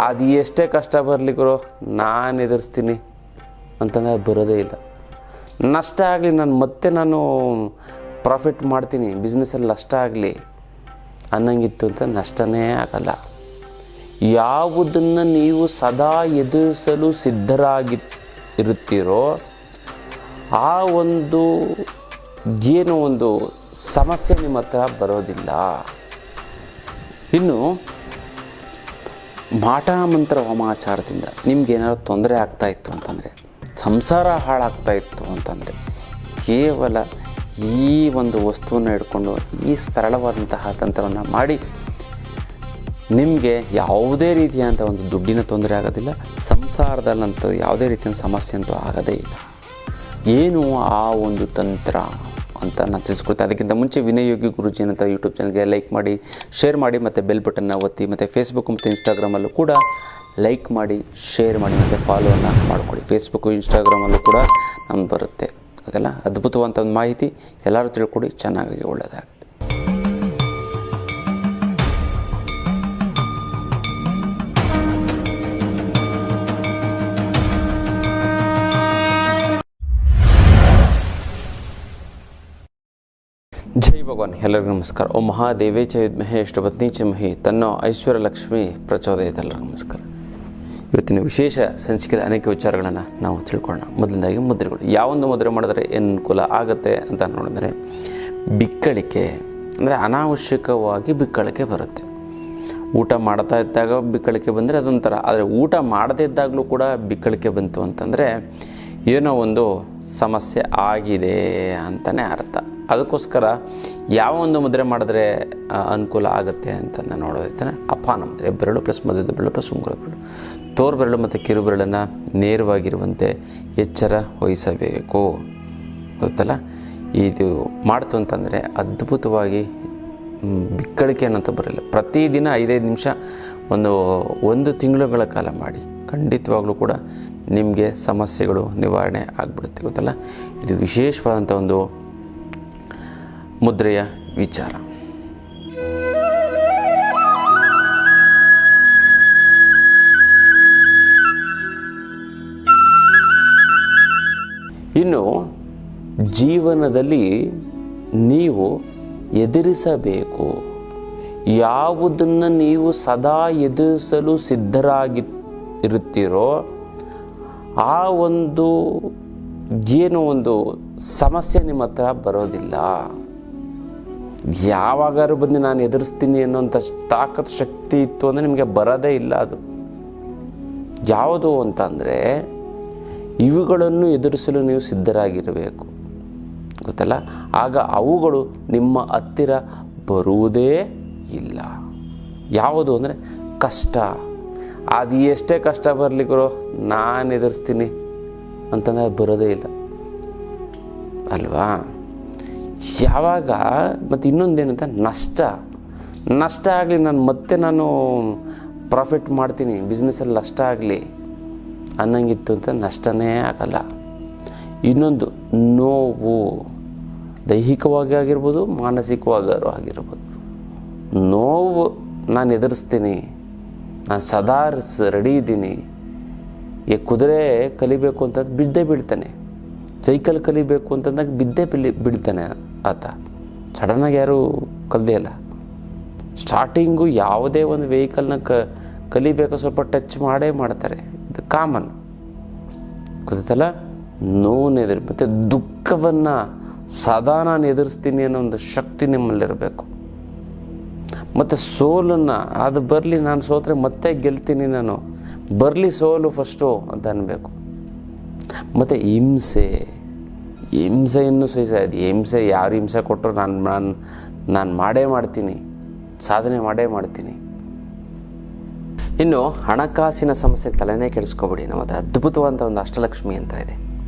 ಅದು ಎಷ್ಟೇ ಕಷ್ಟ ಗುರು, ನಾನು ಎದುರಿಸ್ತೀನಿ ಅಂತಂದರೆ ಬರೋದೇ ಇಲ್ಲ. ನಷ್ಟ ಆಗಲಿ, ನಾನು ಮತ್ತೆ ನಾನು ಪ್ರಾಫಿಟ್ ಮಾಡ್ತೀನಿ ಬಿಸ್ನೆಸ್ಸಲ್ಲಿ ನಷ್ಟ ಆಗಲಿ, ಅನ್ನಂಗಿತ್ತು ಅಂತ ನಷ್ಟನೇ ಆಗಲ್ಲ. ಯಾವುದನ್ನು ನೀವು ಸದಾ ಎದುರಿಸಲು ಸಿದ್ಧರಾಗಿ ಇರುತ್ತೀರೋ, ಆ ಒಂದು ಏನು ಒಂದು ಸಮಸ್ಯೆ ನಿಮ್ಮ ಹತ್ರ ಬರೋದಿಲ್ಲ. ಇನ್ನು ಮಾಟ ಮಂತ್ರ ವಮಾಚಾರದಿಂದ ನಿಮ್ಗೆ ಏನಾದ್ರು ತೊಂದರೆ ಆಗ್ತಾ ಇತ್ತು ಅಂತಂದರೆ, ಸಂಸಾರ ಹಾಳಾಗ್ತಾ ಇತ್ತು ಅಂತಂದರೆ, ಕೇವಲ ಈ ಒಂದು ವಸ್ತುವನ್ನು ಇಟ್ಕೊಂಡು ಈ ಸರಳವಾದಂತಹ ತಂತ್ರವನ್ನು ಮಾಡಿ ನಿಮಗೆ ಯಾವುದೇ ರೀತಿಯಾದಂಥ ಒಂದು ದುಡ್ಡಿನ ತೊಂದರೆ ಆಗೋದಿಲ್ಲ, ಸಂಸಾರದಲ್ಲಂತೂ ಯಾವುದೇ ರೀತಿಯ ಸಮಸ್ಯೆ ಅಂತೂ ಆಗೋದೇ ಇಲ್ಲ. ಏನು ಆ ಒಂದು ತಂತ್ರ? ಅಂತ ನಾನು ತಿಳಿಸ್ಕೊಡ್ತೀನಿ ಅದಕ್ಕಿಂತ ಮುಂಚೆ ವಿನಯೋಗಿ ಯೋಗಿ ಗುರುಜಿ ಅಂತ ಯೂಟ್ಯೂಬ್ ಚಾನಲ್ಗೆ ಲೈಕ್ ಮಾಡಿ, ಶೇರ್ ಮಾಡಿ ಮತ್ತು ಬೆಲ್ ಬಟನ್ನ ಒತ್ತಿ ಮತ್ತು ಫೇಸ್ಬುಕ್ ಮತ್ತು ಇನ್ಸ್ಟಾಗ್ರಾಮಲ್ಲೂ ಕೂಡ ಲೈಕ್ ಮಾಡಿ, ಶೇರ್ ಮಾಡಿ ಮತ್ತು ಫಾಲೋವನ್ನು ಮಾಡಿಕೊಳ್ಳಿ. ಫೇಸ್ಬುಕ್ಕು ಇನ್ಸ್ಟಾಗ್ರಾಮಲ್ಲೂ ಕೂಡ ನಮ್ಗೆ ಬರುತ್ತೆ. ಅದೆಲ್ಲ ಅದ್ಭುತವಂಥ ಒಂದು ಮಾಹಿತಿ. ಎಲ್ಲರೂ ತಿಳ್ಕೊಡಿ ಚೆನ್ನಾಗಿ ಒಳ್ಳೆಯದಾಗುತ್ತೆ ಭಗವಾನ್ ಎಲ್ಲರಿಗೂ ನಮಸ್ಕಾರ. ಓ ಮಹಾದೇವೇ ಚ ವಿದ್ಮಹೇ ಪತ್ನಿ ಚ ಮಹಿ. ತನ್ನೋ ಐಶ್ವರ್ಯ ಲಕ್ಷ್ಮಿ ಪ್ರಚೋದಯದ ಎಲ್ಲರಿಗೂ ನಮಸ್ಕಾರ. ಇವತ್ತಿನ ವಿಶೇಷ ಸಂಚಿಕೆಯ ಅನೇಕ ವಿಚಾರಗಳನ್ನು ನಾವು ತಿಳ್ಕೊಳ್ಳೋಣ. ಮೊದಲನೇದಾಗಿ ಮುದ್ರೆಗಳು. ಯಾವೊಂದು ಮುದ್ರೆ ಮಾಡಿದ್ರೆ ಏನು ಅನುಕೂಲ ಆಗುತ್ತೆ ಅಂತ ನೋಡಿದ್ರೆ ಬಿಕ್ಕಳಿಕೆ, ಅಂದರೆ ಅನಾವಶ್ಯಕವಾಗಿ ಬಿಕ್ಕಳಿಕೆ ಬರುತ್ತೆ. ಊಟ ಮಾಡ್ತಾ ಇದ್ದಾಗ ಬಿಕ್ಕಳಿಕೆ ಬಂದರೆ ಅದೊಂಥರ. ಆದರೆ ಊಟ ಮಾಡದೇ ಇದ್ದಾಗಲೂ ಕೂಡ ಬಿಕ್ಕಳಿಕೆ ಬಂತು ಅಂತಂದರೆ ಏನೋ ಒಂದು ಸಮಸ್ಯೆ ಆಗಿದೆ ಅಂತಲೇ ಅರ್ಥ. ಅದಕ್ಕೋಸ್ಕರ ಯಾವ ಒಂದು ಮುದ್ರೆ ಮಾಡಿದ್ರೆ ಅನುಕೂಲ ಆಗುತ್ತೆ ಅಂತ ನಾನು ನೋಡೋದೈತಾನೆ ಅಪಾನ ಮುದ್ರೆ, ಬೆರಳು ಪ್ಲಸ್ ಮಧ್ಯದ ಬೆರಳು ಪ್ಲಸ್ ಉಂಗುರ ಬೆರಳು. ತೋರು ಬೆರಳು ಮತ್ತು ಕಿರು ಬೆರಳನ್ನು ನೇರವಾಗಿರುವಂತೆ ಎಚ್ಚರ ವಹಿಸಬೇಕು. ಗೊತ್ತಲ್ಲ? ಇದು ಮಾಡ್ತು ಅಂತಂದರೆ ಅದ್ಭುತವಾಗಿ ಬಿಕ್ಕಳಿಕೆ ಅನ್ನೋಂಥ ಬರಲ್ಲ. ಪ್ರತಿದಿನ ಐದೈದು ನಿಮಿಷ ಒಂದು ಒಂದು ತಿಂಗಳುಗಳ ಕಾಲ ಮಾಡಿ. ಖಂಡಿತವಾಗ್ಲೂ ಕೂಡ ನಿಮಗೆ ಸಮಸ್ಯೆಗಳು ನಿವಾರಣೆ ಆಗಿಬಿಡುತ್ತೆ, ಗೊತ್ತಲ್ಲ? ಇದು ವಿಶೇಷವಾದಂಥ ಒಂದು ಮುದ್ರೆಯ ವಿಚಾರ. ಇನ್ನು ಜೀವನದಲ್ಲಿ ನೀವು ಎದುರಿಸಬೇಕು. ಯಾವುದನ್ನು ನೀವು ಸದಾ ಎದುರಿಸಲು ಸಿದ್ಧರಾಗಿ ಇರುತ್ತೀರೋ ಆ ಒಂದು, ಏನು ಒಂದು ಸಮಸ್ಯೆ ನಿಮ್ಮ ಹತ್ರ ಬರೋದಿಲ್ಲ. ಯಾವಾಗಾದ್ರೂ ಬಂದು ನಾನು ಎದುರಿಸ್ತೀನಿ ಅನ್ನೋಂಥ ತಾಕತ್, ಶಕ್ತಿ ಇತ್ತು ಅಂದರೆ ನಿಮಗೆ ಬರೋದೇ ಇಲ್ಲ ಅದು. ಯಾವುದು ಅಂತಂದರೆ ಇವುಗಳನ್ನು ಎದುರಿಸಲು ನೀವು ಸಿದ್ಧರಾಗಿರಬೇಕು. ಗೊತ್ತಲ್ಲ? ಆಗ ಅವುಗಳು ನಿಮ್ಮ ಹತ್ತಿರ ಬರುವುದೇ ಇಲ್ಲ. ಯಾವುದು ಅಂದರೆ ಕಷ್ಟ. ಅದು ಎಷ್ಟೇ ಕಷ್ಟ ಗುರು, ನಾನು ಎದುರಿಸ್ತೀನಿ ಅಂತಂದರೆ ಬರೋದೇ ಇಲ್ಲ. ಅಲ್ವಾ? ಯಾವಾಗ, ಮತ್ತು ಇನ್ನೊಂದೇನಂತ ನಷ್ಟ. ನಷ್ಟ ಆಗಲಿ, ನಾನು ಮತ್ತೆ ನಾನು ಪ್ರಾಫಿಟ್ ಮಾಡ್ತೀನಿ. ಬಿಸ್ನೆಸ್ಸಲ್ಲಿ ನಷ್ಟ ಆಗಲಿ. ಅನ್ನಂಗಿತ್ತು ಅಂತ ನಷ್ಟನೇ ಆಗಲ್ಲ. ಇನ್ನೊಂದು, ನೋವು. ದೈಹಿಕವಾಗಿ ಆಗಿರ್ಬೋದು ಮಾನಸಿಕವಾಗಿ ಆಗಿರ್ಬೋದು. ನೋವು ನಾನು ಎದುರಿಸ್ತೀನಿ. ನಾನು ಸದಾ ರೆಡಿ ಇದ್ದೀನಿ. ಈ ಕುದುರೆ ಕಲಿಬೇಕು ಅಂತ ಬಿದ್ದೇ ಬೀಳ್ತಾನೆ. ಸೈಕಲ್ ಕಲಿಬೇಕು ಅಂತಂದಾಗ ಬಿದ್ದೇ ಬಿಳಿ ಬೀಳ್ತಾನೆ. ಆತ. ಸಡನ್ನಾಗಿ ಯಾರೂ ಕಲ್ದೇ ಇಲ್ಲ. ಸ್ಟಾರ್ಟಿಂಗು ಯಾವುದೇ ಒಂದು ವೆಹಿಕಲ್ನ ಕ, ಕಲಿಬೇಕು, ಸ್ವಲ್ಪ ಟಚ್ ಮಾಡೇ ಮಾಡ್ತಾರೆ. ಇದು ಕಾಮನ್ ಗೊತ್ತಲ್ಲ ನೋವನ್ನು ಎದುರು, ಮತ್ತು ದುಃಖವನ್ನು ಸದಾ ನಾನು ಎದುರಿಸ್ತೀನಿ ಅನ್ನೋ ಒಂದು ಶಕ್ತಿ ನಿಮ್ಮಲ್ಲಿರಬೇಕು. ಮತ್ತು ಸೋಲನ್ನು, ಅದು ಬರಲಿ ನಾನು ಸೋತ್ರೆ ಮತ್ತೆ ಗೆಲ್ತೀನಿ ನಾನು. ಬರಲಿ ಸೋಲು ಫಸ್ಟು ಅಂತ ಅನ್ನಬೇಕು ಮತ್ತು ಹಿಂಸೆ. ಹಿಂಸೆಯನ್ನು ಸಹಿಸ ಅದು ಹಿಂಸೆ ಯಾರು ಹಿಂಸೆ ಕೊಟ್ಟರು ನಾನು ನಾನು ನಾನು ಮಾಡೇ ಮಾಡ್ತೀನಿ. ಸಾಧನೆ ಮಾಡೇ ಮಾಡ್ತೀನಿ. ಇನ್ನು ಹಣಕಾಸಿನ ಸಮಸ್ಯೆ ತಲೆನೇ ಕೆಡಿಸ್ಕೊಬಿಡಿ. ನಮ್ಮದು ಅದ್ಭುತವಾದಂಥ ಒಂದು ಅಷ್ಟಲಕ್ಷ್ಮಿ ಅಂತ ಇದೆ.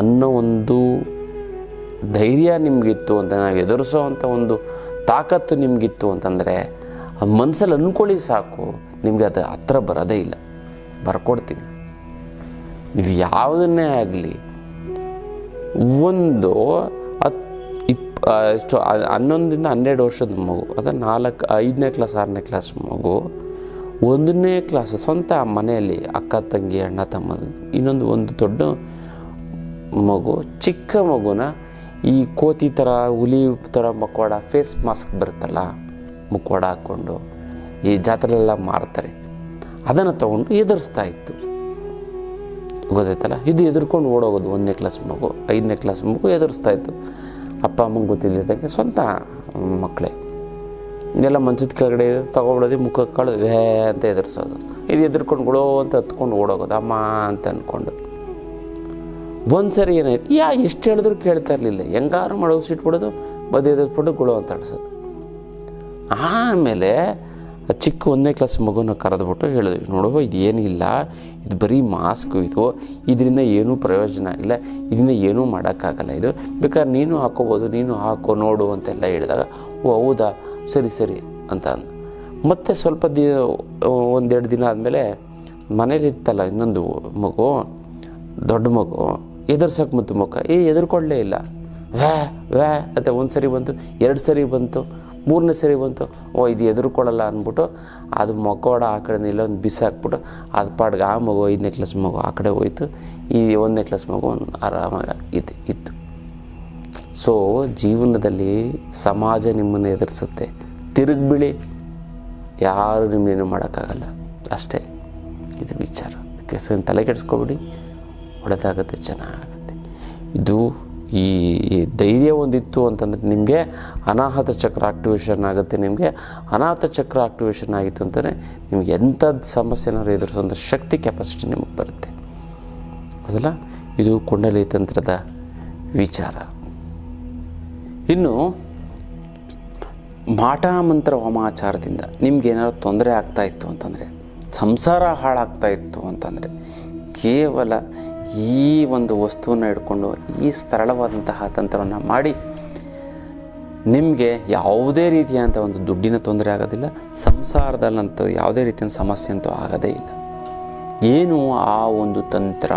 ಅನ್ನೋ ಒಂದು ಧೈರ್ಯ ನಿಮಗಿತ್ತು ಅಂತ ನಾವು ಎದುರಿಸೋ ಅಂಥ ಒಂದು ತಾಕತ್ತು ನಿಮಗಿತ್ತು ಅಂತಂದರೆ ಮನಸ್ಸಲ್ಲಿ ಅಂದ್ಕೊಳ್ಳಿ ಸಾಕು. ನಿಮಗೆ ಅದು ಹತ್ರ ಬರೋದೇ ಇಲ್ಲ. ಬರ್ಕೊಡ್ತೀನಿ. ನೀವು ಯಾವುದನ್ನೇ ಆಗಲಿ ಒಂದು ಹತ್ತು ಇಪ್ ಎಷ್ಟು ಹನ್ನೊಂದರಿಂದ ಹನ್ನೆರಡು ವರ್ಷದ ಮಗು ಅದು ನಾಲ್ಕು ಐದನೇ ಕ್ಲಾಸ್, ಆರನೇ ಕ್ಲಾಸ್ ಮಗು ಒಂದನೇ ಕ್ಲಾಸ್ ಸ್ವಂತ ಮನೆಯಲ್ಲಿ ಅಕ್ಕ, ತಂಗಿ, ಅಣ್ಣ ತಮ್ಮ ಇನ್ನೊಂದು ಒಂದು ದೊಡ್ಡ ಮಗು, ಚಿಕ್ಕ ಮಗುನ ಈ ಕೋತಿ ಥರ ಹುಲಿ ಥರ ಮುಖವಾಡ ಫೇಸ್ ಮಾಸ್ಕ್ ಬರುತ್ತಲ್ಲ ಮುಖವಾಡ ಹಾಕ್ಕೊಂಡು ಈ ಜಾತ್ರೆಲೆಲ್ಲ ಮಾರ್ತಾರೆ. ಅದನ್ನು ತೊಗೊಂಡು ಎದುರಿಸ್ತಾ ಇತ್ತು. ಗೊತ್ತಾಯ್ತಲ್ಲ? ಇದು ಎದುರ್ಕೊಂಡು ಓಡೋಗೋದು ಒಂದನೇ ಕ್ಲಾಸ್ ಮಗು, ಐದನೇ ಕ್ಲಾಸ್ ಮಗು ಎದುರಿಸ್ತಾ ಇತ್ತು. ಅಪ್ಪ ಅಮ್ಮಂಗೆ ಗೊತ್ತಿಲ್ಲದಂಗೆ ಸ್ವಂತ ಮಕ್ಕಳೇ. ಇದೆಲ್ಲ ಮಂಚದ ಕೆಳಗಡೆ ತಗೊಬಿಡೋದು ಮುಖ ಕಾಳು ವೇ ಅಂತ ಎದುರಿಸೋದು. ಇದು ಎದುರ್ಕೊಂಡು ಗುಳೋ ಅಂತ ಹತ್ಕೊಂಡು ಓಡೋಗೋದು, ಅಮ್ಮ ಅಂತ ಅಂದ್ಕೊಂಡು. ಒಂದು ಸರಿ ಏನಾಯ್ತು ಯಾ, ಎಷ್ಟು ಹೇಳಿದ್ರು ಕೇಳ್ತಾ ಇರಲಿಲ್ಲ. ಹೆಂಗಾರು ಮಾಡೋದು ಸಿಟ್ಬಿಡೋದು ಬದಿ ಎದುರ್ಸ್ಬಿಟ್ಟು ಗುಳು ಅಂತ ಅಳಿಸೋದು ಆಮೇಲೆ ಚಿಕ್ಕ ಒಂದನೇ ಕ್ಲಾಸ್ ಮಗುನ ಕರೆದ್ಬಿಟ್ಟು ಹೇಳಿದ್ವಿ. ನೋಡುವ ಇದು ಏನಿಲ್ಲ. ಇದು ಬರೀ ಮಾಸ್ಕು ಇದು. ಇದರಿಂದ ಏನೂ ಪ್ರಯೋಜನ ಇಲ್ಲ. ಇದರಿಂದ ಏನೂ ಮಾಡೋಕ್ಕಾಗಲ್ಲ ಇದು. ಬೇಕಾದ್ರೆ ನೀನು ಹಾಕೋಬೋದು, ನೀನು ಹಾಕೋ, ನೋಡು ಅಂತೆಲ್ಲ ಹೇಳಿದಾಗ, ಓ, ಹೌದಾ? ಸರಿ ಸರಿ ಅಂತ ಅಂದ. ಮತ್ತೆ ಸ್ವಲ್ಪ ದಿ ಒಂದೆರಡು ದಿನ ಆದಮೇಲೆ ಮನೇಲಿ ಇತ್ತಲ್ಲ ಇನ್ನೊಂದು ಮಗು, ದೊಡ್ಡ ಮಗು ಎದುರ್ಸೋಕೆ ಮುದ್ದು ಮುಖ. ಏ, ಎದುರ್ಕೊಳ್ಳೇ ಇಲ್ಲ. ವ್ಯಾ ವ್ಯಾ ಅಂತ ಒಂದು ಸರಿ ಬಂತು, ಎರಡು ಸರಿ ಬಂತು, ಮೂರನೇ ಸರಿ ಬಂತು. ಓ, ಇದು ಎದುರ್ಕೊಳ್ಳಲ್ಲ ಅಂದ್ಬಿಟ್ಟು ಅದು ಮಗೋಡ ಆ ಕಡೆ ಇಲ್ಲೊಂದು ಬಿಸಾಕ್ಬಿಟ್ಟು ಅದು ಪಾಡ್ಗೆ ಆ ಮಗು, ಐದನೇ ಕ್ಲಾಸ್ ಮಗು ಆ ಕಡೆ ಹೋಯ್ತು. ಈ ಒಂದನೇ ಕ್ಲಾಸ್ ಮಗು ಒಂದು ಆರಾಮಾಗಿ ಇದು ಇತ್ತು. ಸೊ ಜೀವನದಲ್ಲಿ ಸಮಾಜ ನಿಮ್ಮನ್ನು ಎದುರಿಸುತ್ತೆ. ತಿರುಗ್ಬಿಳಿ. ಯಾರು ನಿಮ್ಮನ್ನೇನು ಮಾಡೋಕ್ಕಾಗಲ್ಲ. ಅಷ್ಟೇ. ಇದು ವಿಚಾರ. ತಲೆ ಕೆಡಿಸ್ಕೊಬಿಡಿ. ಒಳ್ಳೆದಾಗುತ್ತೆ ಚೆನ್ನಾಗುತ್ತೆ ಇದು ಈ ಧೈರ್ಯ ಒಂದಿತ್ತು ಅಂತಂದರೆ ನಿಮಗೆ ಅನಾಹತ ಚಕ್ರ ಆಕ್ಟಿವೇಶನ್ ಆಗುತ್ತೆ ನಿಮಗೆ. ಅನಾಹತ ಚಕ್ರ ಆಕ್ಟಿವೇಶನ್ ಆಗಿತ್ತು ಅಂತಲೇ ನಿಮ್ಗೆ ಎಂಥದ್ದು ಸಮಸ್ಯೆನಾದ್ರು ಎದುರಿಸುವಂಥ ಶಕ್ತಿ ಕೆಪಾಸಿಟಿ ನಿಮಗೆ ಬರುತ್ತೆ. ಅದಲ್ಲ ಇದು ಕುಂಡಲಿ ತಂತ್ರದ ವಿಚಾರ. ಇನ್ನು ಮಾಟಾ ಮಂತ್ರ ವಾಮಾಚಾರದಿಂದ ನಿಮ್ಗೆ ಏನಾದ್ರು ತೊಂದರೆ ಆಗ್ತಾ ಇತ್ತು ಅಂತಂದರೆ, ಸಂಸಾರ ಹಾಳಾಗ್ತಾ ಇತ್ತು ಅಂತಂದರೆ ಕೇವಲ ಈ ಒಂದು ವಸ್ತುವನ್ನು ಹಿಡ್ಕೊಂಡು ಈ ಸರಳವಾದಂತಹ ತಂತ್ರವನ್ನು ಮಾಡಿ ನಿಮಗೆ ಯಾವುದೇ ರೀತಿಯಾದಂಥ ಒಂದು ದುಡ್ಡಿನ ತೊಂದರೆ ಆಗೋದಿಲ್ಲ, ಸಂಸಾರದಲ್ಲಂತೂ ಯಾವುದೇ ರೀತಿಯ ಸಮಸ್ಯೆ ಅಂತೂ ಆಗೋದೇ ಇಲ್ಲ. ಏನು ಆ ಒಂದು ತಂತ್ರ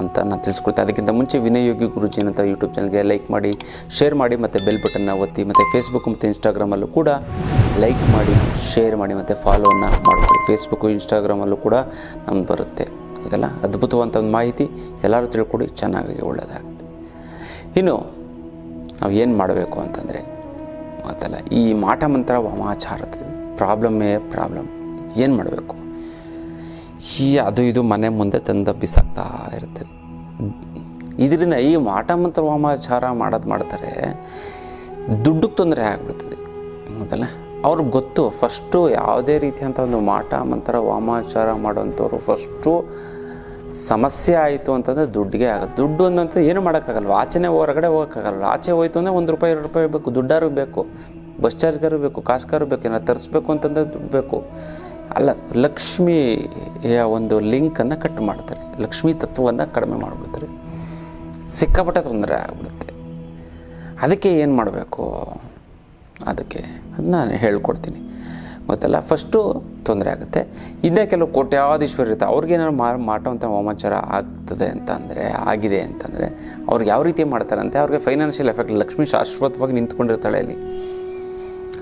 ಅಂತ ನಾನು ತಿಳಿಸ್ಕೊಡ್ತೀನಿ ಅದಕ್ಕಿಂತ ಮುಂಚೆ ವಿನಯೋಗಿ ಯೋಗಿ ಗುರುಜಿ ಅಂತ ಯೂಟ್ಯೂಬ್ ಚಾನಲ್ಗೆ ಲೈಕ್ ಮಾಡಿ ಶೇರ್ ಮಾಡಿ, ಮತ್ತು ಬೆಲ್ ಬಟನ್ನ ಒತ್ತಿ, ಮತ್ತು ಫೇಸ್ಬುಕ್ ಮತ್ತು ಇನ್ಸ್ಟಾಗ್ರಾಮಲ್ಲೂ ಕೂಡ ಲೈಕ್ ಮಾಡಿ ಶೇರ್ ಮಾಡಿ, ಮತ್ತು ಫಾಲೋವನ್ನು ಮಾಡ್ಕೊಳ್ಳಿ. ಫೇಸ್ಬುಕ್ಕು ಇನ್ಸ್ಟಾಗ್ರಾಮಲ್ಲೂ ಕೂಡ ನಮ್ಗೆ ಬರುತ್ತೆ. ಇದೆಲ್ಲ ಅದ್ಭುತವಂಥ ಒಂದು ಮಾಹಿತಿ ಎಲ್ಲರೂ ತಿಳ್ಕೊಡಿ, ಚೆನ್ನಾಗಿ ಒಳ್ಳೆಯದಾಗುತ್ತೆ ಇನ್ನು ನಾವು ಏನು ಮಾಡಬೇಕು ಅಂತಂದರೆ ಗೊತ್ತಲ್ಲ ಈ ಮಾಟ ಮಂತ್ರ ವಾಮಾಚಾರದ ಪ್ರಾಬ್ಲಮ್ಮೇ ಪ್ರಾಬ್ಲಮ್. ಏನು ಮಾಡಬೇಕು? ಈ ಅದು ಇದು ಮನೆ ಮುಂದೆ ತಂದು ಬಿಸಾಕ್ತಾ ಇರುತ್ತೆ. ಇದರಿಂದ ಈ ಮಾಟ ಮಂತ್ರ ವಾಮಾಚಾರ ಮಾಡೋದು ಮಾಡ್ತಾರೆ ದುಡ್ಡಕ್ಕೆ ತೊಂದರೆ ಆಗ್ಬಿಡ್ತದೆ. ಹೌದಲ್ಲ? ಅವ್ರಿಗೆ ಗೊತ್ತು ಫಸ್ಟು ಯಾವುದೇ ರೀತಿಯಂಥ ಒಂದು ಮಾಟ ಮಂತ್ರ ವಾಮಾಚಾರ ಮಾಡೋಂಥವ್ರು ಫಸ್ಟು ಸಮಸ್ಯೆ ಆಯಿತು ಅಂತಂದರೆ ದುಡ್ಡಿಗೆ ಆಗುತ್ತೆ ದುಡ್ಡು ಅಂದಂತ ಏನು ಮಾಡೋಕ್ಕಾಗಲ್ಲ ಆಚೆನೇ ಹೊರಗಡೆ ಹೋಗೋಕ್ಕಾಗಲ್ಲ ಆಚೆ ಹೋಯ್ತು ಅಂದರೆ ಒಂದು ರೂಪಾಯಿ, ಎರಡು ರೂಪಾಯಿ ಬೇಕು, ದುಡ್ಡಾರು ಬೇಕು, ಬಸ್ ಚಾರ್ಜ್ಗಾರು ಬೇಕು, ಕಾಸ್ಗಾರು ಬೇಕು ಏನಾರು ತರಿಸ್ಬೇಕು ಅಂತಂದರೆ ದುಡ್ಡು ಬೇಕು. ಅಲ್ಲ, ಲಕ್ಷ್ಮಿಯ ಒಂದು ಲಿಂಕನ್ನು ಕಟ್ ಮಾಡ್ತಾರೆ. ಲಕ್ಷ್ಮಿ ತತ್ವವನ್ನು ಕಡಿಮೆ ಮಾಡಿಬಿಡ್ತಾರೆ. ಸಿಕ್ಕಾಪಟ್ಟೆ ತೊಂದರೆ ಆಗ್ಬಿಡುತ್ತೆ. ಅದಕ್ಕೆ ಏನು ಮಾಡಬೇಕು? ಅದಕ್ಕೆ ನಾನು ಹೇಳ್ಕೊಡ್ತೀನಿ. ಗೊತ್ತಲ್ಲ? ಫಸ್ಟು ತೊಂದರೆ ಆಗುತ್ತೆ. ಇನ್ನೇ ಕೆಲವು ಕೋಟ್ಯಾಧೀಶ್ವರ ಇರುತ್ತೆ. ಅವ್ರಿಗೇನಾದ್ರು ಮಾ ಮಾಡೋವಂಥ ವಾಮಾಚಾರ ಆಗ್ತದೆ ಅಂತ ಅಂದರೆ ಆಗಿದೆ ಅಂತಂದರೆ ಅವ್ರಿಗೆ ಯಾವ ರೀತಿ ಮಾಡ್ತಾರಂತೆ? ಅವ್ರಿಗೆ ಫೈನಾನ್ಷಿಯಲ್ ಎಫೆಕ್ಟ್, ಲಕ್ಷ್ಮಿ ಶಾಶ್ವತವಾಗಿ ನಿಂತ್ಕೊಂಡಿರ್ತಾಳೆ ಅಲ್ಲಿ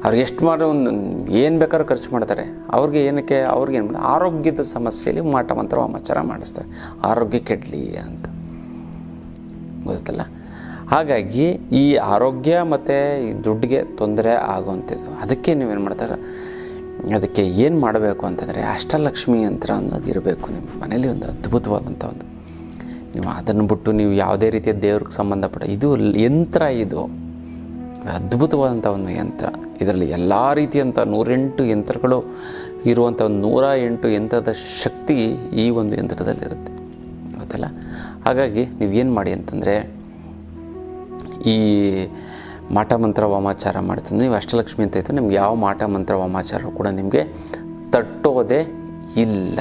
ಅವ್ರಿಗೆ ಎಷ್ಟು ಮಾಡೋ ಒಂದು, ಏನು ಬೇಕಾದ್ರೂ ಖರ್ಚು ಮಾಡ್ತಾರೆ. ಅವ್ರಿಗೆ ಏನಕ್ಕೆ, ಅವ್ರಿಗೆ ಏನು ಆರೋಗ್ಯದ ಸಮಸ್ಯೆಯಲ್ಲಿ ಮಾಟ ಮಂತ್ರ ವಾಮಾಚಾರ ಮಾಡಿಸ್ತಾರೆ. ಆರೋಗ್ಯ ಕೆಡಲಿ ಅಂತ. ಗೊತ್ತಲ್ಲ? ಹಾಗಾಗಿ ಈ ಆರೋಗ್ಯ ಮತ್ತು ದುಡ್ಡಿಗೆ ತೊಂದರೆ ಆಗುವಂಥದ್ದು. ಅದಕ್ಕೆ ನೀವೇನು ಮಾಡ್ತಾರೆ? ಅದಕ್ಕೆ ಏನು ಮಾಡಬೇಕು ಅಂತಂದರೆ ಅಷ್ಟಲಕ್ಷ್ಮಿ ಯಂತ್ರ ಅನ್ನೋದು ಇರಬೇಕು ನಿಮ್ಮ ಮನೇಲಿ ಒಂದು ಅದ್ಭುತವಾದಂಥ ಒಂದು. ನೀವು ಅದನ್ನು ಬಿಟ್ಟು ನೀವು ಯಾವುದೇ ರೀತಿಯ ದೇವ್ರಿಗೆ ಸಂಬಂಧಪಟ್ಟ ಇದು ಯಂತ್ರ ಇದು. ಅದ್ಭುತವಾದಂಥ ಒಂದು ಯಂತ್ರ. ಇದರಲ್ಲಿ ಎಲ್ಲ ರೀತಿಯಂಥ ನೂರೆಂಟು ಯಂತ್ರಗಳು ಇರುವಂಥ ಒಂದು ನೂರ ಎಂಟು ಯಂತ್ರದ ಶಕ್ತಿ ಈ ಒಂದು ಯಂತ್ರದಲ್ಲಿರುತ್ತೆ. ಗೊತ್ತಲ್ಲ? ಹಾಗಾಗಿ ನೀವೇನು ಮಾಡಿ ಅಂತಂದರೆ ಈ ಮಾಟ ಮಂತ್ರ ವಾಮಾಚಾರ ಮಾಡ್ತೀನಿ. ನೀವು ಅಷ್ಟಲಕ್ಷ್ಮಿ ಅಂತ ಇತ್ತು ನಿಮ್ಗೆ ಯಾವ ಮಾಟ ಮಂತ್ರ ವಾಮಾಚಾರ ಕೂಡ ನಿಮಗೆ ತಟ್ಟೋದೇ ಇಲ್ಲ.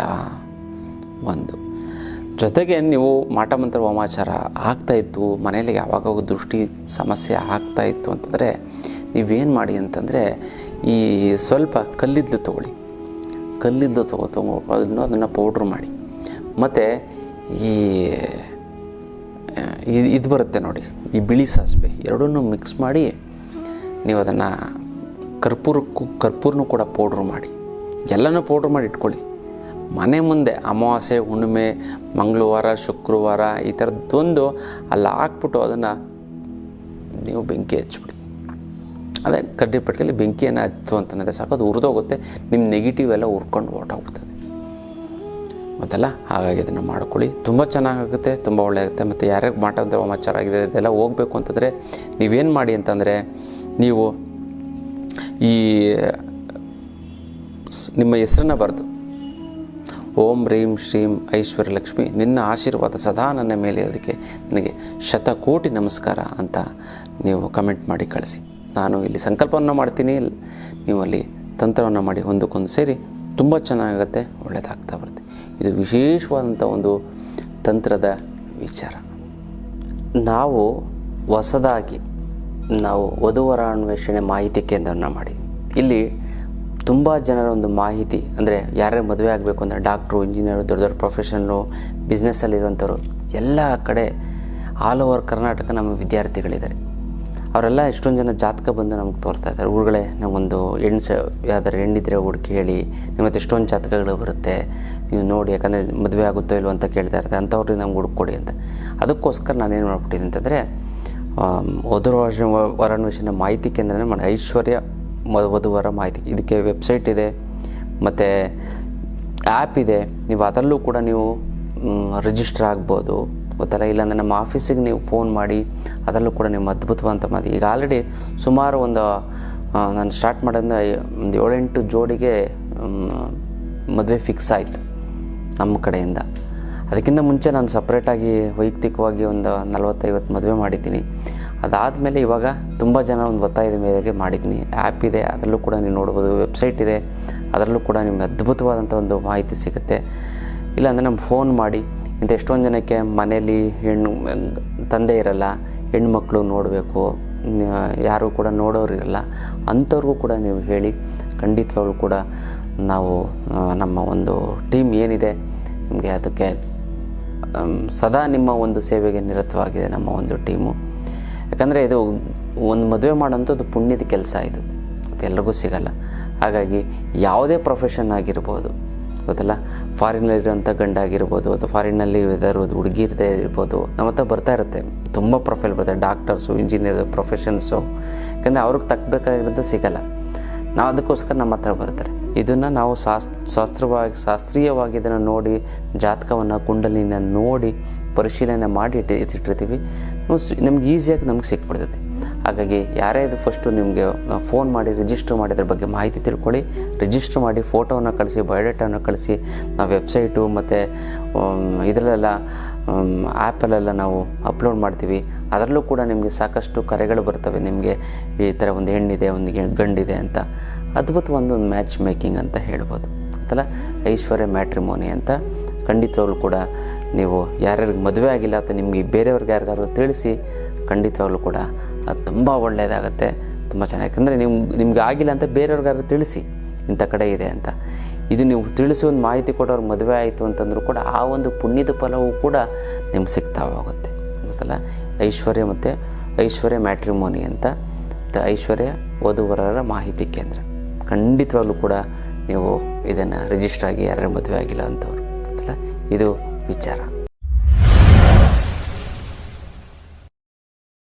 ಒಂದು. ಜೊತೆಗೆ ನೀವು ಮಾಟ ಮಂತ್ರ ವಾಮಾಚಾರ ಆಗ್ತಾಯಿತ್ತು ಮನೆಯಲ್ಲಿ ಯಾವಾಗ ದೃಷ್ಟಿ ಸಮಸ್ಯೆ ಆಗ್ತಾಯಿತ್ತು ಅಂತಂದರೆ ನೀವೇನು ಮಾಡಿ ಅಂತಂದರೆ ಈ ಸ್ವಲ್ಪ ಕಲ್ಲಿದ್ದು ತೊಗೊಳ್ಳಿ. ಕಲ್ಲಿದ್ದಲು ತಗೋ ತಗೋ ಅದನ್ನು ಅದನ್ನು ಪೌಡ್ರ್ ಮಾಡಿ. ಮತ್ತು ಈ ಇದು ಬರುತ್ತೆ ನೋಡಿ. ಈ ಬಿಳಿ ಸಾಸಿವೆ ಎರಡನ್ನೂ ಮಿಕ್ಸ್ ಮಾಡಿ ನೀವು ಅದನ್ನು ಕರ್ಪೂರಕ್ಕೂ, ಕರ್ಪೂರನೂ ಕೂಡ ಪೌಡ್ರ್ ಮಾಡಿ. ಎಲ್ಲನೂ ಪೌಡ್ರ್ ಮಾಡಿ ಇಟ್ಕೊಳ್ಳಿ. ಮನೆ ಮುಂದೆ ಅಮಾವಾಸ್ಯೆ, ಹುಣ್ಣಿಮೆ, ಮಂಗಳವಾರ, ಶುಕ್ರವಾರ ಈ ಥರದ್ದೊಂದು ಅಲ್ಲಿ ಹಾಕ್ಬಿಟ್ಟು ಅದನ್ನು ನೀವು ಬೆಂಕಿ ಹಚ್ಬಿಡಿ. ಅದೇ ಕಡ್ಡಿ ಪಟ್ಕಲ್ಲಿ ಬೆಂಕಿಯನ್ನು ಹಚ್ಚು ಅಂತಂದರೆ ಸಾಕು, ಅದು ಉರಿದೋಗುತ್ತೆ. ನಿಮ್ಮ ನೆಗೆಟಿವ್ ಎಲ್ಲ ಉರ್ಕೊಂಡು ಹೊರಟೋಗ್ಬಿಡ್ತದೆ ಗೊತ್ತಲ್ಲ ಹಾಗಾಗಿ ಇದನ್ನು ಮಾಡ್ಕೊಳ್ಳಿ. ತುಂಬ ಚೆನ್ನಾಗಾಗುತ್ತೆ, ತುಂಬ ಒಳ್ಳೆಯಾಗುತ್ತೆ ಮತ್ತು ಯಾರ್ಯಾರು ಮಾಟದ ವಾಮಾಚಾರ ಆಗಿದೆ, ಇದೆಲ್ಲ ಹೋಗಬೇಕು ಅಂತಂದರೆ ನೀವೇನು ಮಾಡಿ ಅಂತಂದರೆ ನೀವು ಈ ನಿಮ್ಮ ಹೆಸರನ್ನ ಬರೆದು, ಓಂ ರೀಂ ಶ್ರೀಂ ಐಶ್ವರ್ಯ ಲಕ್ಷ್ಮಿ ನಿನ್ನ ಆಶೀರ್ವಾದ ಸದಾ ನನ್ನ ಮೇಲೆ ಅದಕ್ಕೆ ನನಗೆ ಶತಕೋಟಿ ನಮಸ್ಕಾರ ಅಂತ ನೀವು ಕಮೆಂಟ್ ಮಾಡಿ ಕಳಿಸಿ. ನಾನು ಇಲ್ಲಿ ಸಂಕಲ್ಪವನ್ನು ಮಾಡ್ತೀನಿ, ನೀವು ಅಲ್ಲಿ ತಂತ್ರವನ್ನು ಮಾಡಿ ಒಂದಕ್ಕೊಂದು ಸೇರಿ, ತುಂಬ ಚೆನ್ನಾಗುತ್ತೆ ಒಳ್ಳೆಯದಾಗ್ತಾ ಬರುತ್ತೆ. ಇದು ವಿಶೇಷವಾದಂಥ ಒಂದು ತಂತ್ರದ ವಿಚಾರ. ನಾವು ಹೊಸದಾಗಿ ನಾವು ವಧುವರ ಅನ್ವೇಷಣೆ ಮಾಹಿತಿ ಕೇಂದ್ರವನ್ನು ಮಾಡಿದ್ವಿ. ಇಲ್ಲಿ ತುಂಬ ಜನರ ಒಂದು ಮಾಹಿತಿ, ಅಂದರೆ ಯಾರ್ಯಾರು ಮದುವೆ ಆಗಬೇಕು ಅಂದರೆ ಡಾಕ್ಟ್ರು, ಇಂಜಿನಿಯರು, ದೊಡ್ಡ ದೊಡ್ಡ ಪ್ರೊಫೆಷನ್ನು ಬಿಸ್ನೆಸ್ಸಲ್ಲಿರುವಂಥವ್ರು ಎಲ್ಲ ಕಡೆ ಆಲ್ ಓವರ್ ಕರ್ನಾಟಕ ನಮ್ಮ ವಿದ್ಯಾರ್ಥಿಗಳಿದ್ದಾರೆ. ಅವರೆಲ್ಲ ಎಷ್ಟೊಂದು ಜನ ಜಾತಕ ಬಂದು ನಮ್ಗೆ ತೋರ್ತಾ ಇದ್ದಾರೆ. ಊರುಗಳೇ ನಾವೊಂದು ಹೆಣ್ಸ ಯಾವ್ದಾರು ಹೆಣ್ಣಿದ್ರೆ ಹುಡುಕಿ ಹೇಳಿ ನಿಮ್ಮ ಎಷ್ಟೊಂದು ಜಾತಕಗಳು ಬರುತ್ತೆ ನೀವು ನೋಡಿ ಯಾಕಂದರೆ ಮದುವೆ ಆಗುತ್ತೋ ಇಲ್ವೋ ಅಂತ ಕೇಳ್ತಾ ಇರ್ತಾರೆ. ಅಂಥವ್ರಿಗೆ ನಮ್ಗೆ ಹುಡುಕೊಡಿ ಅಂತ. ಅದಕ್ಕೋಸ್ಕರ ನಾನು ಏನು ಮಾಡ್ಬಿಟ್ಟಿದ್ದೀನಿ ಅಂತಂದರೆ ವಧುವರ ವಿಷಯ ಮಾಹಿತಿ ಕೇಂದ್ರನೇ ಮಾಡಿ ಐಶ್ವರ್ಯ ವಧುವರ ಮಾಹಿತಿ. ಇದಕ್ಕೆ ವೆಬ್ಸೈಟ್ ಇದೆ, ಮತ್ತು ಆ್ಯಪ್ ಇದೆ. ನೀವು ಅದರಲ್ಲೂ ಕೂಡ ನೀವು ರಿಜಿಸ್ಟರ್ ಆಗ್ಬೋದು. ಗೊತ್ತಲ್ಲ? ಇಲ್ಲಾಂದರೆ ನಮ್ಮ ಆಫೀಸಿಗೆ ನೀವು ಫೋನ್ ಮಾಡಿ, ಅದರಲ್ಲೂ ಕೂಡ ನಿಮ್ಮ ಅದ್ಭುತವಂತ ಮಾತು ಈಗ ಆಲ್ರೆಡಿ ಸುಮಾರು ಒಂದು ನಾನು ಸ್ಟಾರ್ಟ್ ಮಾಡೋದ್ರಿಂದ ಒಂದು ಏಳೆಂಟು ಜೋಡಿಗೆ ಮದುವೆ ಫಿಕ್ಸ್ ಆಯಿತು. ನಮ್ಮ ಕಡೆಯಿಂದ. ಅದಕ್ಕಿಂತ ಮುಂಚೆ ನಾನು ಸಪ್ರೇಟಾಗಿ ವೈಯಕ್ತಿಕವಾಗಿ ಒಂದು ನಲವತ್ತೈವತ್ತು ಮದುವೆ ಮಾಡಿದ್ದೀನಿ. ಅದಾದಮೇಲೆ ಇವಾಗ ತುಂಬ ಜನ ಒಂದು ಒತ್ತಾಯದ ಮೇರೆಗೆ ಮಾಡಿದ್ದೀನಿ. ಆ್ಯಪ್ ಇದೆ, ಅದರಲ್ಲೂ ಕೂಡ ನೀವು ನೋಡ್ಬೋದು ವೆಬ್ಸೈಟ್ ಇದೆ, ಅದರಲ್ಲೂ ಕೂಡ ನಿಮಗೆ ಅದ್ಭುತವಾದಂಥ ಒಂದು ಮಾಹಿತಿ ಸಿಗುತ್ತೆ. ಇಲ್ಲಾಂದರೆ ನಮ್ಗೆ ಫೋನ್ ಮಾಡಿ, ಇಂಥ ಎಷ್ಟೊಂದು ಜನಕ್ಕೆ ಮನೇಲಿ ಹೆಣ್ಣು, ತಂದೆ ಇರಲ್ಲ, ಹೆಣ್ಮಕ್ಳು ನೋಡಬೇಕು ಯಾರು ಕೂಡ ನೋಡೋರು ಇರಲ್ಲ ಅಂಥವ್ರಿಗೂ ಕೂಡ ನೀವು ಹೇಳಿ, ಖಂಡಿತವಾಗ್ಲೂ ಕೂಡ ನಾವು ನಮ್ಮ ಒಂದು ಟೀಮ್ ಏನಿದೆ, ನಿಮಗೆ ಅದಕ್ಕೆ ಸದಾ ನಿಮ್ಮ ಒಂದು ಸೇವೆಗೆ ನಿರತವಾಗಿದೆ ನಮ್ಮ ಒಂದು ಟೀಮು. ಯಾಕಂದರೆ ಇದು ಒಂದು ಮದುವೆ ಮಾಡೋಂಥದ್ದು ಪುಣ್ಯದ ಕೆಲಸ ಇದು. ಅದೆಲ್ಲರಿಗೂ ಸಿಗಲ್ಲ. ಹಾಗಾಗಿ ಯಾವುದೇ ಪ್ರೊಫೆಷನ್ ಆಗಿರ್ಬೋದು, ಗೊತ್ತಲ್ಲ? ಫಾರಿನಲ್ಲಿರೋಂಥ ಗಂಡ ಆಗಿರ್ಬೋದು ಅಥವಾ ಫಾರಿನಲ್ಲಿ ಇರೋದು ಹುಡುಗಿ ಇರದೇ ಇರ್ಬೋದು, ನಮ್ಮ ಹತ್ರ ಬರ್ತಾ ಇರುತ್ತೆ. ತುಂಬ ಪ್ರೊಫೈಲ್ ಬರುತ್ತೆ. ಡಾಕ್ಟರ್ಸು ಇಂಜಿನಿಯರ್ ಪ್ರೊಫೆಷನ್ಸು ಯಾಕಂದರೆ ಅವ್ರಿಗೆ ತಕ್ಕಬೇಕಾಗಿರೋದು ಸಿಗಲ್ಲ. ನಾವು ಅದಕ್ಕೋಸ್ಕರ ನಮ್ಮ ಹತ್ರ ಬರ್ತಾರೆ. ಇದನ್ನು ನಾವು ಶಾಸ್, ಶಾಸ್ತ್ರವಾಗಿ, ಶಾಸ್ತ್ರೀಯವಾಗಿ ಇದನ್ನು ನೋಡಿ, ಜಾತಕವನ್ನು, ಕುಂಡಲಿನ ನೋಡಿ, ಪರಿಶೀಲನೆ ಮಾಡಿ ಇಟ್ಟು ಎತ್ತಿಟ್ಟಿರ್ತೀವಿ ನಮ್ಗೆ ಈಸಿಯಾಗಿ ನಮ್ಗೆ ಸಿಕ್ಬಿಡ್ತದೆ. ಹಾಗಾಗಿ ಯಾರೇ ಇದು ಫಸ್ಟು ನಿಮಗೆ ಫೋನ್ ಮಾಡಿ ರಿಜಿಸ್ಟರ್ ಮಾಡಿದ್ರ ಬಗ್ಗೆ ಮಾಹಿತಿ ತಿಳ್ಕೊಳ್ಳಿ. ರಿಜಿಸ್ಟರ್ ಮಾಡಿ, ಫೋಟೋವನ್ನು ಕಳಿಸಿ ಬಯೋಡೇಟಾವನ್ನು ಕಳಿಸಿ, ನಾವು ವೆಬ್ಸೈಟು ಮತ್ತು ಇದರಲ್ಲೆಲ್ಲ ಆ್ಯಪಲ್ಲೆಲ್ಲ ನಾವು ಅಪ್ಲೋಡ್ ಮಾಡ್ತೀವಿ. ಅದರಲ್ಲೂ ಕೂಡ ನಿಮಗೆ ಸಾಕಷ್ಟು ಕರೆಗಳು ಬರ್ತವೆ. ನಿಮಗೆ ಈ ಥರ ಒಂದು ಹೆಣ್ಣಿದೆ, ಒಂದು ಗಂಡಿದೆ ಅಂತ. ಅದ್ಭುತ ಒಂದು ಮ್ಯಾಚ್ ಮೇಕಿಂಗ್ ಅಂತ ಹೇಳ್ಬೋದು. ಗೊತ್ತಲ್ಲ ಐಶ್ವರ್ಯ ಮ್ಯಾಟ್ರಿಮೋನಿ ಅಂತ ಖಂಡಿತವಾಗ್ಲೂ ಕೂಡ ನೀವು ಯಾರ್ಯಾರಿಗೆ ಮದುವೆ ಆಗಿಲ್ಲ ಅಥವಾ ನಿಮಗೆ ಬೇರೆಯವ್ರಿಗೆ ಯಾರಿಗಾದ್ರೂ ತಿಳಿಸಿ ಖಂಡಿತವಾಗ್ಲೂ ಕೂಡ ಅದು ತುಂಬ ಒಳ್ಳೆಯದಾಗತ್ತೆ. ತುಂಬ ಚೆನ್ನಾಗಿ ಅಂದರೆ ನೀವು ನಿಮ್ಗೆ ಆಗಿಲ್ಲ ಅಂತ ಬೇರೆಯವ್ರಿಗಾದ್ರೂ ತಿಳಿಸಿ ಇಂಥ ಕಡೆ ಇದೆ ಅಂತ. ಇದು ನೀವು ತಿಳಿಸಿ ಒಂದು ಮಾಹಿತಿ ಕೊಡೋರು ಮದುವೆ ಆಯಿತು ಅಂತಂದ್ರೂ ಕೂಡ ಆ ಒಂದು ಪುಣ್ಯದ ಫಲವೂ ಕೂಡ ನಿಮ್ಗೆ ಸಿಗ್ತಾ ಹೋಗುತ್ತೆ. ಗೊತ್ತಲ್ಲ? ಐಶ್ವರ್ಯ ಮತ್ತು ಐಶ್ವರ್ಯ ಮ್ಯಾಟ್ರಿಮೋನಿ ಅಂತ. ತ- ಐಶ್ವರ್ಯ ವಧುವರರ ಮಾಹಿತಿ ಕೇಂದ್ರ. ಖಂಡಿತವಾಗ್ಲೂ ಕೂಡ ನೀವು ಇದನ್ನು ರಿಜಿಸ್ಟ್ರ್ ಆಗಿ ಯಾರ್ಯಾರು ಮದುವೆ ಆಗಿಲ್ಲ ಅಂತವ್ರು ಇದು ವಿಚಾರ.